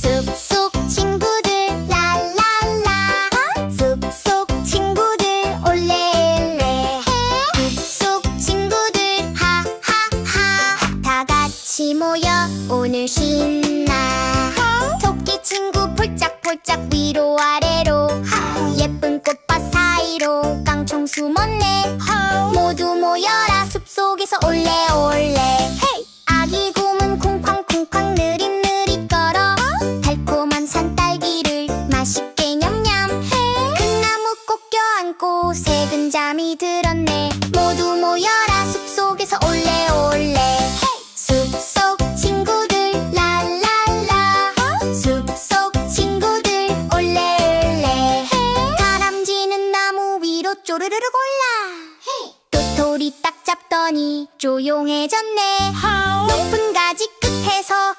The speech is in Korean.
숲속 친구들 랄랄라. 숲속 친구들 올레올레. 숲속 친구들 하하하. 다 같이 모여 오늘 신나. 토끼 친구 폴짝폴짝 위로 아래로. 예쁜 꽃밭 사이로 깡총 숨었네. 모두 모여라 숲속에서 올레올레 아기 곰은 쿵쾅쿵쾅 느릿느릿 걸어. 달콤한 산딸기를 맛있게 냠냠 큰 나무 꼭 껴안고 새근 잠이 들었네. 모두 모여라 숲속에서 올레올레 숲속 친구들 랄랄라. 숲속 친구들 올레올레 다람쥐는 나무 위로 쪼르르르 골라. 도토리 딱 잡 더니 조용해졌네. 높은 가지 끝에서